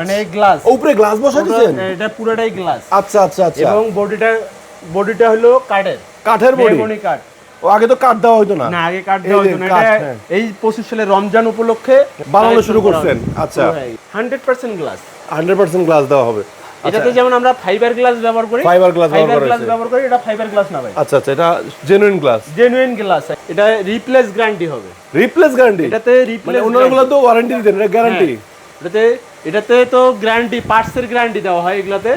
মানে গ্লাস উপরে গ্লাস বসা দিয়েছেন এটা পুরোটাই গ্লাস আচ্ছা আচ্ছা আচ্ছা। এবং বডিটা বডিটা হলো কাঠের। কাঠের বডি মেহগনি কাঠ। ও আগে তো কাঠ দেওয়া হতো না। না আগে কাঠ দেওয়া হতো না। এটা হ্যাঁ। এই পঁচিশ সালে রমজান উপলক্ষে বানানো শুরু করছেন। আচ্ছা। Hundred percent glass hundred percent glass দেওয়া হবে। এটাতে যেমন আমরা ফাইবার গ্লাস ব্যবহার করি ফাইবার গ্লাস ব্যবহার করি এটা ফাইবার গ্লাস না ভাই। আচ্ছা আচ্ছা এটা জেনুইন গ্লাস জেনুইন গ্লাস এটা রিপ্লেস গ্যারান্টি হবে। রিপ্লেস গ্যারান্টি এটাতে মানে রিপ্লেস অন্যগুলো তো ওয়ারেন্টি দিতেন এটা গ্যারান্টি এটাতে এটাতে তো গ্যারান্টি পার্টসের গ্যারান্টি দেওয়া হয় এগুলাতে।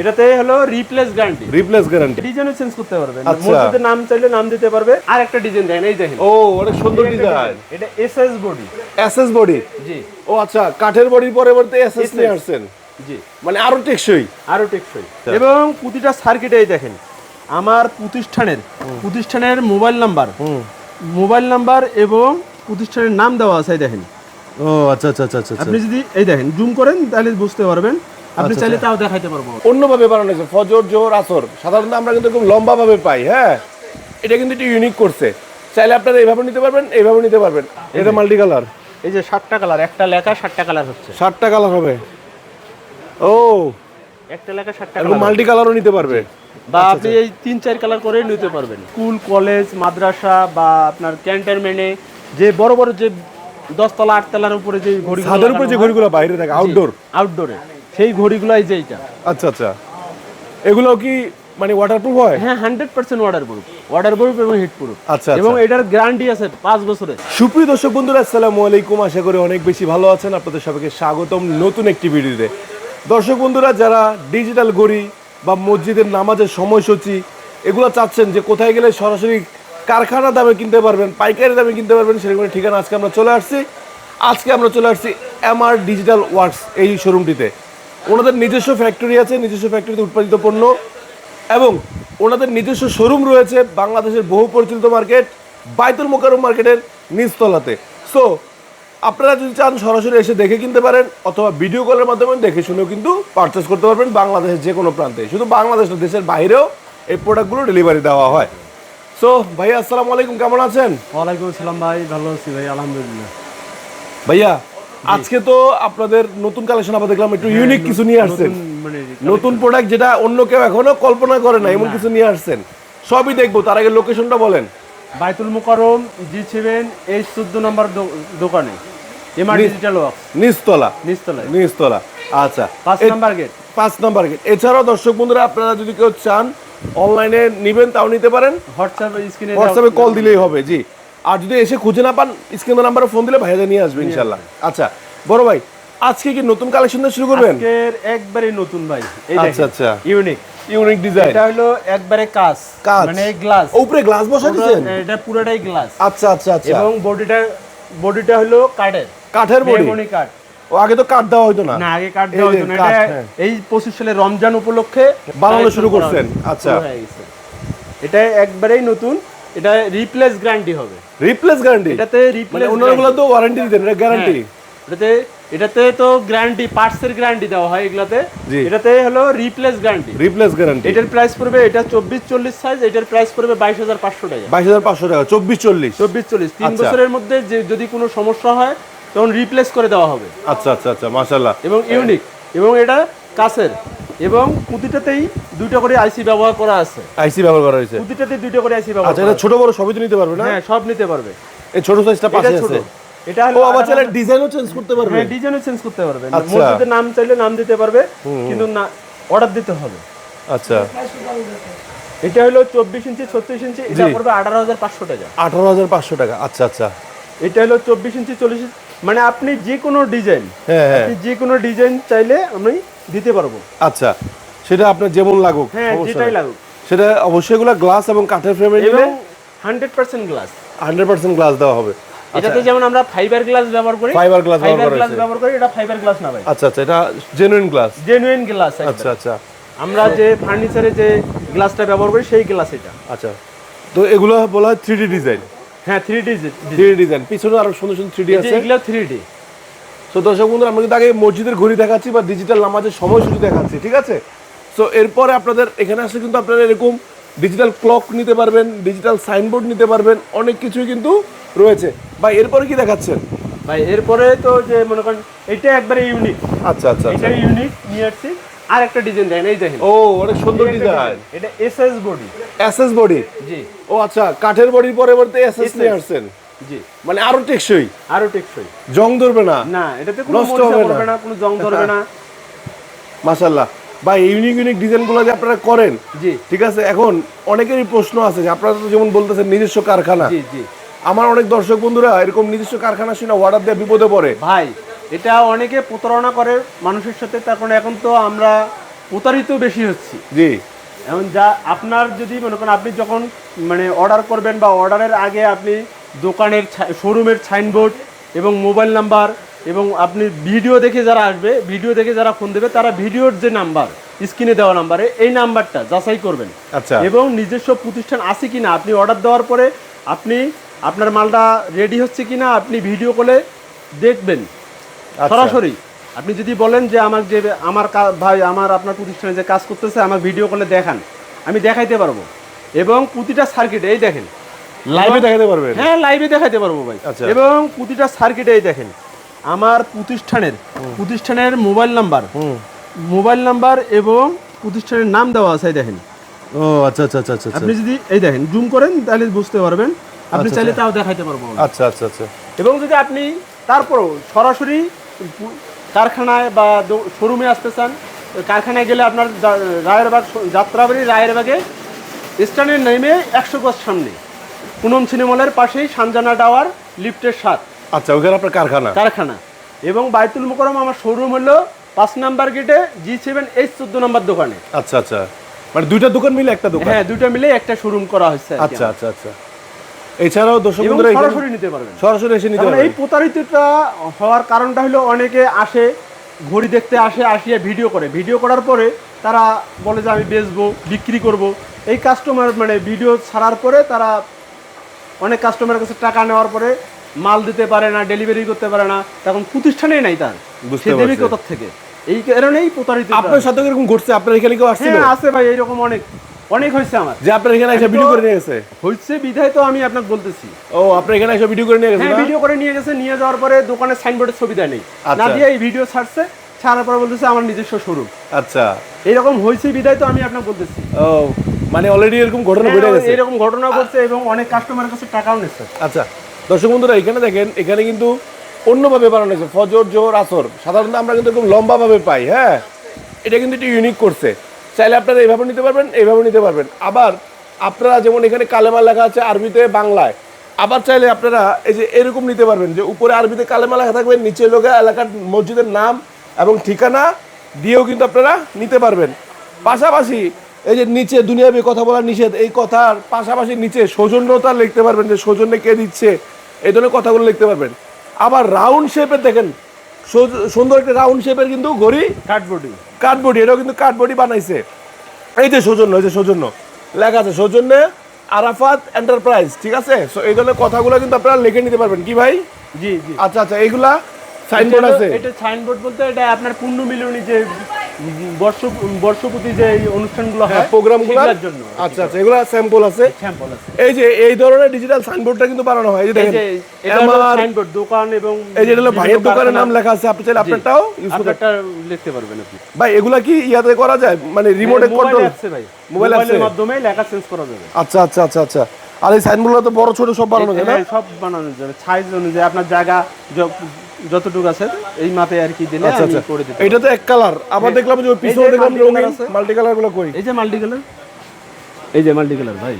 এটাতে হলো রিপ্লেস গ্যারান্টি রিপ্লেস গ্যারান্টি ডিজাইনও চেঞ্জ করতে পারবে। আচ্ছা। মসজিদের নাম চাইলে নাম দিতে পারবে। আর একটা ডিজাইন দেখেন এই দেখেন। ও অনেক সুন্দর ডিজাইন এটা এসএস বডি এসএস বডি জি। ও আচ্ছা কাঠের বডির পরিবর্তে এসএস নিয়ে আসছেন। জি। মানে আরও টেকসই। আরও টেকসই। এবং প্রতিটা সার্কিটেই দেখেন আমার প্রতিষ্ঠানের প্রতিষ্ঠানের মোবাইল নাম্বার মোবাইল নাম্বার এবং প্রতিষ্ঠানের নাম দেওয়া আছে দেখেন। ও আচ্ছা আচ্ছা আচ্ছা আচ্ছা আপনি যদি এই দেখেন জুম করেন তাহলে বুঝতে পারবেন। আপনি চাইলে তাও দেখাইতে পারব। অন্যভাবে বানানো হয়েছে ফজর জোহর আসর। সাধারণত আমরা কিন্তু খুব লম্বা ভাবে পাই হ্যাঁ? এটা কিন্তু একটু ইউনিক করছে। চাইলে আপনারা এইভাবে নিতে পারবেন এইভাবে নিতে পারবেন। এটা মাল্টি কালার এই যে ষাটটা কালার একটা লেখা ষাটটা কালার হচ্ছে। ষাটটা কালার হবে। ও। একটা লেখা ষাটটা কালার মাল্টি কালারও নিতে পারবে। বা আপনি এই তিন চার কালার করে নিতে পারবেন। স্কুল কলেজ মাদ্রাসা বা আপনার ক্যান্টনমেন্টে যে বড় বড় যে দশতলা আটতলার উপরে যে ঘড়ি ছাদের উপরে যে ঘড়িগুলো বাইরে থাকে আউটডোর আউটডোরে সেই ঘড়িগুলাই যে এইটা। আচ্ছা আচ্ছা। এগুলো কি মানে ওয়াটারপ্রুফ হয়? হ্যাঁ hundred percent water proof water proof এবং হিট প্রুফ আচ্ছা। এবং এটার গ্যারান্টি আছে পাঁচ বছরের। সুপ্রিয় দর্শক বন্ধুরা আসসালামু আলাইকুম। আশা করি অনেক বেশি ভালো আছেন। আপনাদের সবাইকে স্বাগতম নতুন একটি ভিডিওতে। দর্শক বন্ধুরা যারা ডিজিটাল ঘড়ি বা মসজিদের নামাজের সময়সূচি এগুলো চাচ্ছেন যে কোথায় গেলে সরাসরি কারখানা দামে কিনতে পারবেন, পাইকারি দামে কিনতে পারবেন, সেরকম ঠিকানা আজকে আমরা চলে আসছি। আজকে আমরা চলে আসছি এমআর ডিজিটাল ওয়ার্কস এই শোরুমটিতে ওনাদের নিজস্ব ফ্যাক্টরি আছে, নিজস্ব ফ্যাক্টরিতে উৎপাদিত পণ্য এবং ওনাদের নিজস্ব শোরুম রয়েছে বাংলাদেশের বহু পরিচিত মার্কেট বাইতুল মোকারম মার্কেটের নিচতলাতে। সো আপনারা যদি চান সরাসরি এসে দেখে কিনতে পারেন, অথবা ভিডিও কলের মাধ্যমে দেখে শুনেও কিন্তু পারচেস করতে পারবেন বাংলাদেশের যে কোনো প্রান্তে। শুধু বাংলাদেশ দেশের বাইরেও এই প্রোডাক্টগুলো ডেলিভারি দেওয়া হয়। সো ভাইয়া আসসালামু আলাইকুম কেমন আছেন? ওয়ালাইকুম আসসালাম ভাই ভালো আছি ভাই আলহামদুলিল্লাহ। ভাইয়া আজকে তো আপনাদের নতুন কালেকশন আবার দেখলাম একটু ইউনিক কিছু নিয়ে আসছেন। মানে নতুন প্রোডাক্ট যেটা অন্য কেউ এখনও কল্পনা করে না এমন কিছু নিয়ে আসছেন। সবই দেখব তার আগে লোকেশনটা বলেন। বাইতুল মুকাররম জি সেভেন এইচ চোদ্দ নম্বর দোকানে। এমআর ডিজিটাল ওয়ার্কস নিচতলা। নিচতলায়। নিচতলা আচ্ছা। পাঁচ নাম্বার গেট পাঁচ নাম্বার গেট এছাড়াও দর্শক বন্ধুরা আপনারা যদি কেউ চান অনলাইনে নিবেন তাও নিতে পারেন। হোয়াটসঅ্যাপ স্ক্রিনে হোয়াটসঅ্যাপে কল দিলেই হবে জি। আর যদি এসে খুঁজে না পান স্ক্রিনের নাম্বারে ফোন দিলে ভাইয়া নিয়ে আসবে ইনশাল্লাহ। আচ্ছা বড় ভাই আজকে কি নতুন কালেকশন দিয়ে শুরু করবেন? আজকের একবারে নতুন ভাই এই আচ্ছা, আচ্ছা। ইউনিক ইউনিক ডিজাইন এটা হলো একবারে কাঁচ কাঁচ। মানে গ্লাস উপরে গ্লাস বসা দিয়েছেন এটা পুরোটাই গ্লাস আচ্ছা আচ্ছা আচ্ছা। এবং বডিটা বডিটা হলো কাঠের। কাঠের বডি মেহগনি কাঠ। ও আগে তো দেওয়া হতো না। না আগে দেওয়া হতো না। এটা হ্যাঁ। এই পঁচিশ সালে রমজান উপলক্ষে বানানো শুরু করছেন, আচ্ছা। এটা একবারেই নতুন। এটা রিপ্লেস গ্যারান্টি হবে। রিপ্লেস গ্যারান্টি এটাতে মানে রিপ্লেস তো ওয়ারেন্টি দিতেন এটা গ্যারান্টি এটাতে এটাতে তো গ্যারান্টি পার্টসের গ্যারান্টি দেওয়া হয় এগুলাতে। এটাতে হলো রিপ্লেস গ্যারান্টি রিপ্লেস গ্যারান্টি এটার প্রাইস পড়বে এটা চব্বিশ চল্লিশ সাইজ এটার প্রাইস পড়বে বাইশ হাজার পাঁচশো টাকা। বাইশ হাজার পাঁচশো টাকা চব্বিশ চল্লিশ। চব্বিশ চল্লিশ। তিন আচ্ছা। বছরের মধ্যে যে যদি কোনো সমস্যা হয় তখন রিপ্লেস করে দেওয়া হবে। আচ্ছা আচ্ছা আচ্ছা মাশাল্লাহ এবং ইউনিক এবং এটা কাছের এবং প্রতিটাতেই দুইটা করে আইসি ব্যবহার করা আছে। আইসি ব্যবহার করা হয়েছে। প্রতিটাতে দুইটা করে আইসি ব্যবহার আচ্ছা এটা ছোট বড় সবই তো নিতে পারবে না? হ্যাঁ সব নিতে পারবে। এই ছোট সাইজটা পাশে আছে। এটা ও হলো আবার চাইলে ডিজাইনও চেঞ্জ করতে পারবে। হ্যাঁ ডিজাইনও চেঞ্জ করতে পারবে। আচ্ছা। মসজিদের নাম চাইলে নাম দিতে পারবে কিন্তু না অর্ডার দিতে হবে। আচ্ছা। এটা হলো চব্বিশ ইঞ্চি ছত্রিশ ইঞ্চি এটা পড়বে আঠারো হাজার পাঁচশো টাকা। আঠারো হাজার পাঁচশো টাকা। আচ্ছা আচ্ছা। এটা হলো চব্বিশ ইঞ্চি চল্লিশ ইঞ্চি মানে আপনি যে কোনো ডিজাইন হ্যাঁ। আপনি যে কোনো ডিজাইন চাইলে আমি দিতে পারব। আচ্ছা সেটা আপনার যেমন লাগুক হ্যাঁ যেটাই লাগুক। সেটা অবশ্যই এগুলো গ্লাস এবং কাঠের ফ্রেমে নিলে এবং hundred percent glass hundred percent glass দেওয়া হবে। এটাতে যেমন আমরা ফাইবার গ্লাস ব্যবহার করি ফাইবার গ্লাস ব্যবহার গ্লাস ব্যবহার করি এটা ফাইবার গ্লাস না ভাই। আচ্ছা আচ্ছা এটা জেনুইন গ্লাস জেনুইন গ্লাস আচ্ছা আচ্ছা। আমরা যে ফার্নিচারে যে গ্লাসটা ব্যবহার করি সেই গ্লাস এটা। আচ্ছা। তো এগুলো বলা হয় থ্রি ডি ডিজাইন হ্যাঁ থ্রি ডি থ্রি ডিজাইন পিছনে আরও সুন্দর সুন্দর থ্রি ডি আছে। এগুলো থ্রি ডি তো দর্শক বন্ধুরা আমরা কিন্তু আগে মসজিদের ঘড়ি দেখাচ্ছি বা ডিজিটাল নামাজের সময়সূচি দেখাচ্ছি ঠিক আছে? সো এরপরে আপনাদের এখানে আসলে কিন্তু আপনারা এরকম ডিজিটাল ক্লক নিতে পারবেন ডিজিটাল সাইনবোর্ড নিতে পারবেন অনেক কিছুই কিন্তু রয়েছে। বা এরপরে কি দেখাচ্ছেন? ভাই এরপরে তো যে মনে করেন এটা একবারে ইউনিক আচ্ছা আচ্ছা এটা আচ্ছা ইউনিক নিয়ে আসছি। আর একটা ডিজাইন দেখেন এই দেখেন। ও অনেক সুন্দর ডিজাইন এটা এসএস বডি এসএস বডি জি। ও আচ্ছা কাঠের বডির পরিবর্তে এসএস নিয়ে আসছেন। জি। মানে আরও টেকসই? আরও টেকসই। জং ধরবে না? না এটাতে কোনো নষ্ট হবে না। কোনো জং ধরবে না। মাশাল্লাহ বা ইউনিক ইউনিক ডিজাইনগুলো যে আপনারা করেন জি। ঠিক আছে? এখন অনেকেরই প্রশ্ন আছে যে আপনারা তো যেমন বলতেছেন নিজস্ব কারখানা। জি জি। আমার অনেক দর্শক বন্ধুরা এরকম নিজস্ব কারখানা শুনে অর্ডার দেওয়া বিপদে পড়ে। ভাই এটা অনেকে প্রতারণা করে মানুষের সাথে তার কারণে এখন তো আমরা প্রতারিত বেশি হচ্ছি। জি। এখন যা আপনার যদি মনে করেন আপনি যখন মানে অর্ডার করবেন বা অর্ডারের আগে আপনি দোকানের শোরুমের সাইনবোর্ড এবং মোবাইল নাম্বার এবং আপনি ভিডিও দেখে যারা আসবে ভিডিও দেখে যারা ফোন দেবে তারা ভিডিওর যে নাম্বার স্ক্রিনে দেওয়া নাম্বারে এই নাম্বারটা যাচাই করবেন। আচ্ছা। এবং নিজস্ব প্রতিষ্ঠান আছে কিনা আপনি অর্ডার দেওয়ার পরে আপনি আপনার মালটা রেডি হচ্ছে কিনা আপনি ভিডিও কলে দেখবেন। সরাসরি। আপনি যদি বলেন যে আমার যে আমার ভাই আমার আপনার প্রতিষ্ঠানে যে কাজ করতেছে আমার ভিডিও কলে দেখান আমি দেখাইতে পারব। এবং প্রতিটা সার্কিট এই দেখেন। লাইভে দেখাতে পারবেন। হ্যাঁ লাইভে দেখাইতে পারব ভাই। আচ্ছা। এবং প্রতিটা সার্কিটে এই দেখেন। আমার প্রতিষ্ঠানের প্রতিষ্ঠানের মোবাইল নাম্বার মোবাইল নাম্বার এবং প্রতিষ্ঠানের নাম দেওয়া আছে দেখেন। ও আচ্ছা আচ্ছা আচ্ছা আচ্ছা। আপনি যদি এই দেখেন জুম করেন তাহলে বুঝতে পারবেন। আপনি আচ্ছা, চাইলে তাও দেখাইতে পারব। আচ্ছা আচ্ছা আচ্ছা। এবং যদি আপনি তারপরও সরাসরি কারখানায় বা শোরুমে আসতে চান কারখানায় গেলে আপনার রায়েরবাগ যাত্রাবাড়ি রায়েরবাগে স্ট্যান্ডের নেমে একশো গজ সামনে পুনম সিনেমলের পাশেই সানজানা টাওয়ার লিফটের সাত। আচ্ছা ওখানে আপনার কারখানা? কারখানা। এবং বাইতুল মুকরম আমার শোরুম হলো পাঁচ নাম্বার গেটে জি সেভেন এইচ চোদ্দ নম্বর দোকানে। আচ্ছা আচ্ছা। মানে দুইটা দোকান মিলে একটা দোকান? হ্যাঁ দুইটা মিলে একটা শোরুম করা হয়েছে আচ্ছা আচ্ছা আচ্ছা। এছাড়াও দর্শক বন্ধুরা সরাসরি নিতে পারবেন। সরাসরি এসে নিতে কারণ এই প্রতারিতটা হওয়ার কারণটা হলো অনেকে আসে ঘড়ি দেখতে আসে আসিয়া ভিডিও করে। ভিডিও করার পরে তারা বলে যে আমি বেচবো বিক্রি করব। এই কাস্টমার মানে ভিডিও ছাড়ার পরে তারা অনেক কাস্টমারের কাছে টাকা নেওয়ার পরে মাল দিতে পারে না ডেলিভারি করতে পারে না। তখন প্রতিষ্ঠানেই নাই তার। বুঝতে সে দেবে কোথার থেকে? এই কারণেই প্রতারিত আপনার সাথে এরকম ঘটছে? আপনার এখানে কেউ আসছিল? হ্যাঁ আছে ভাই এইরকম অনেক। অনেক হয়েছে আমার। যে আপনার এখানে এসে ভিডিও করে নিয়ে গেছে? হয়েছে বিধায় তো আমি আপনাকে বলতেছি। ও আপনার এখানে এসে ভিডিও করে নিয়ে গেছে হ্যাঁ ভিডিও করে নিয়ে গেছে নিয়ে যাওয়ার পরে দোকানের সাইনবোর্ডের ছবি দেয় নেই। আচ্ছা। না দিয়ে এই ভিডিও ছাড়ছে ছাড়ার পর বলতেছে আমার নিজস্ব শোরুম আচ্ছা। এইরকম হয়েছে বিদায় তো আমি আপনাকে বলতেছি। ও মানে অলরেডি এরকম ঘটনা ঘটে হ্যাঁ, গেছে? এরকম ঘটনা ঘটছে এবং অনেক কাস্টমারের কাছে টাকাও নিচ্ছে আচ্ছা দর্শক বন্ধুরা এখানে দেখেন এখানে কিন্তু অন্যভাবে বানানো হয়েছে। ফজর জোহর আসর। সাধারণত আমরা কিন্তু এরকম লম্বাভাবে পাই হ্যাঁ? এটা কিন্তু একটু ইউনিক করছে। চাইলে আপনারা এইভাবে নিতে পারবেন, এইভাবে নিতে পারবেন। আবার আপনারা যেমন এখানে কালেমা লেখা আছে আরবিতে বাংলায়, আবার চাইলে আপনারা এই যে এরকম নিতে পারবেন যে উপরে আরবিতে কালেমা লেখা থাকবে, নিচে লোকে এলাকার মসজিদের নাম এবং ঠিকানা দিয়েও কিন্তু আপনারা নিতে পারবেন। পাশাপাশি এই যে নিচে দুনিয়াবি কথা বলা নিষেধ, এই কথার পাশাপাশি নিচে সৌজন্যতা লিখতে পারবেন যে সৌজন্যে কে দিচ্ছে, এই ধরনের কথাগুলো লিখতে পারবেন। আবার রাউন্ড শেপের দেখেন সুন্দর একটা রাউন্ড শেপের কিন্তু ঘড়ি। কাঠবডি কাঠবডি এটাও কিন্তু কাঠবডি বানাইছে। এই যে সৌজন্য এই যে সৌজন্য লেখা আছে সৌজন্যে আরাফাত এন্টারপ্রাইজ ঠিক আছে? সো এই ধরনের কথাগুলো কিন্তু আপনারা লিখে নিতে পারবেন। কি ভাই? জি জি। আচ্ছা আচ্ছা এইগুলা সাইনবোর্ড আছে। এটা সাইনবোর্ড বলতে এটা আপনার পূর্ণ মিলনী যে বর্ষ বর্ষপতি যে অনুষ্ঠানগুলো হ্যাঁ হয় প্রোগ্রামগুলো জন্য আচ্ছা আচ্ছা এগুলা স্যাম্পল আছে? স্যাম্পল আছে। এই যে এই ধরনের ডিজিটাল সাইনবোর্ডটা কিন্তু বানানো হয় এই যে দেখেন এটা আমার সাইনবোর্ড দোকান এবং এই যে এটা ভাইয়ের দোকানের নাম লেখা আছে আপনি চাইলে আপনারটাও ইউজ করতে লিখতে পারবেন আপনি। ভাই এগুলা কি ইয়াতে করা যায়? মানে রিমোটে কন্ট্রোল আছে ভাই। মোবাইল? মাধ্যমে লেখা চেঞ্জ করা যাবে। আচ্ছা আচ্ছা আচ্ছা আচ্ছা। আর এই সাইনবোর্ডগুলো তো বড় ছোট সব বানানো যায় না? হ্যাঁ, সব বানানো যাবে। সাইজ অনুযায়ী আপনার জায়গা যতটুকু আছে এই মাপে আর কি দিলে আচ্ছা আমি আচ্ছা। করে দিতে এটা তো এক কালার। আবার দেখলাম যে পিছনে দেখলাম রঙিন। মাল্টি কালারগুলো কই? এই যে মাল্টি কালার এই যে মাল্টি কালার ভাই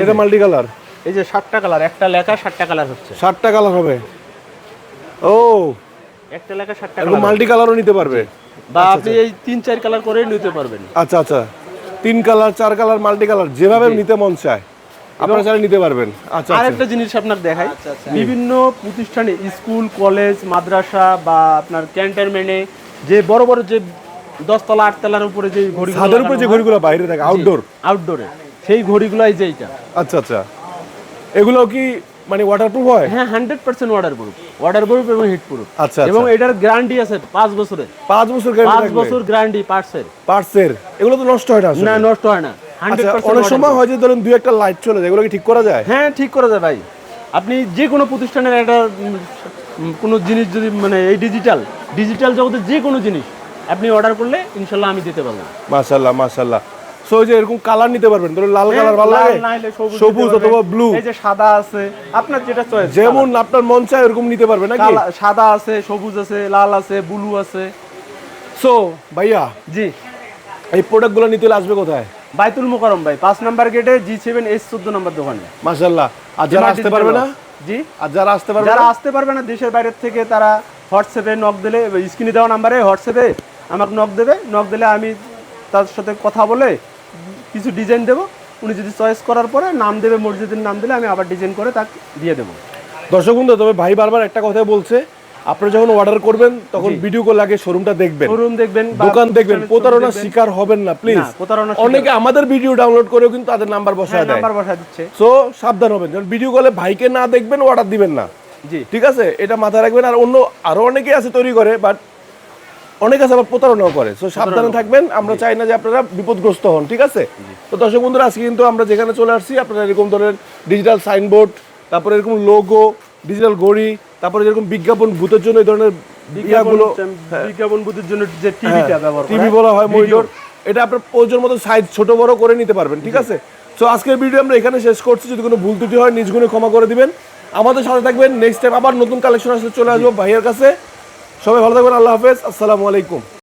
এটা মাল্টি কালার এই যে সাতটা কালার একটা লেখা সাতটা কালার হচ্ছে। সাতটা কালার হবে। ও। একটা লেখা সাতটা কালার মাল্টি কালারও নিতে পারবে। বা আপনি এই তিন চার কালার করে নিতে পারবেন। আচ্ছা আচ্ছা। তিন কালার চার কালার মাল্টি কালার যেভাবে নিতে মন চায়। আপনারা নিতে পারবেন। আচ্ছা আচ্ছা। আরেকটা জিনিস আপনার দেখাই। বিভিন্ন প্রতিষ্ঠানে স্কুল কলেজ মাদ্রাসা বা আপনার ক্যান্টনমেন্টে যে বড় বড় যে দশতলা আটতলার উপরে যে ঘড়ি ছাদের উপরে যে ঘড়িগুলো বাইরে থাকে আউটডোর আউটডোরে সেই ঘড়িগুলাই যে এইটা। আচ্ছা আচ্ছা। এগুলো কি মানে ওয়াটারপ্রুফ হয়? হ্যাঁ hundred percent water proof water proof এবং হিট প্রুফ আচ্ছা। এবং আচ্ছা এটার গ্যারান্টি আছে পাঁচ বছরের। পাঁচ বছর পাঁচ গ্যারান্টি বছর গ্যারান্টি পার্টসের পার্টসের এগুলো তো নষ্ট হয় না না নষ্ট হয় না। আচ্ছা অনেক সময় হয় যে ধরেন দুই একটা লাইট চলে যায় এগুলো কি ঠিক করা যায়? হ্যাঁ ঠিক করা যায় ভাই। আপনি যে কোনো প্রতিষ্ঠানের একটা কোনো জিনিস যদি মানে এই ডিজিটাল ডিজিটাল জগতে যে কোনো জিনিস আপনি অর্ডার করলে ইনশাল্লাহ আমি দিতে পারব। মাশাল্লাহ মাশাল্লাহ সো যে এরকম কালার নিতে পারবেন ধরুন লাল কালার ভালো লাগে সবুজ সবুজ অথবা ব্লু এই যে সাদা আছে আপনার যেটা চয়েস যেমন আপনার মন চায় এরকম নিতে পারবেন নাকি? সাদা আছে সবুজ আছে লাল আছে ব্লু আছে। সো ভাইয়া জি। এই প্রোডাক্টগুলো নিতে হলে আসবে কোথায়? বাইতুল মুকারম ভাই পাঁচ নাম্বার গেটে জি সেভেন এস চোদ্দ নাম্বার দোকানে। মাশাল্লাহ আর যারা আসতে পারবে না? জি। আর যারা আসতে পারবে যারা আসতে পারবে না দেশের বাইরের থেকে তারা হোয়াটসঅ্যাপে নক দিলে স্ক্রিনে দেওয়া নাম্বারে হোয়াটসঅ্যাপে আমাকে নক দেবে। নক দিলে আমি তার সাথে কথা বলে কিছু ডিজাইন দেবো। উনি যদি চয়েস করার পরে নাম দেবে মসজিদের নাম দিলে আমি আবার ডিজাইন করে তাকে দিয়ে দেবো। দর্শক বন্ধু তবে ভাই বারবার একটা কথাই বলছে আপনারা যখন অর্ডার করবেন তখন ভিডিও কল আগে শোরুমটা দেখবেন। শোরুম দেখবেন দোকান দেখবেন প্রতারণার শিকার হবেন না প্লিজ অনেকে আমাদের ভিডিও ডাউনলোড করেও কিন্তু তাদের নাম্বার বসায় দেয়। নাম্বার বসা দিচ্ছে। সো সাবধান হবেন। যখন ভিডিও কলে ভাইকে না দেখবেন অর্ডার দিবেন না। জি। ঠিক আছে? এটা মাথায় রাখবেন। আর অন্য আরও অনেকে আছে তৈরি করে বাট অনেক আছে আবার প্রতারণাও করে। সো সাবধানে থাকবেন। আমরা চাই না যে আপনারা বিপদগ্রস্ত হন ঠিক আছে? তো দর্শক বন্ধুরা আজকে কিন্তু আমরা যেখানে চলে আসছি আপনারা এরকম ধরনের ডিজিটাল সাইনবোর্ড তারপরে এরকম লোগো ডিজিটাল ঘড়ি তারপরে যেরকম বিজ্ঞাপন ভূতের জন্য এই ধরনের ইয়াগুলো বিজ্ঞাপন ভূতের জন্য যে টিভিটা ব্যবহার টিভি বলা হয়। মনিটর এটা আপনার প্রয়োজন মতো সাইজ ছোট বড় করে নিতে পারবেন ঠিক আছে? সো আজকের ভিডিও আমরা এখানে শেষ করছি যদি কোনো ভুল ত্রুটি হয় নিজ গুণে ক্ষমা করে দিবেন। আমাদের সাথে থাকবেন নেক্সট টাইম আবার নতুন কালেকশন আসলে চলে আসব ভাইয়ের কাছে। সবাই ভালো থাকবেন আল্লাহ হাফেজ আসসালামু আলাইকুম।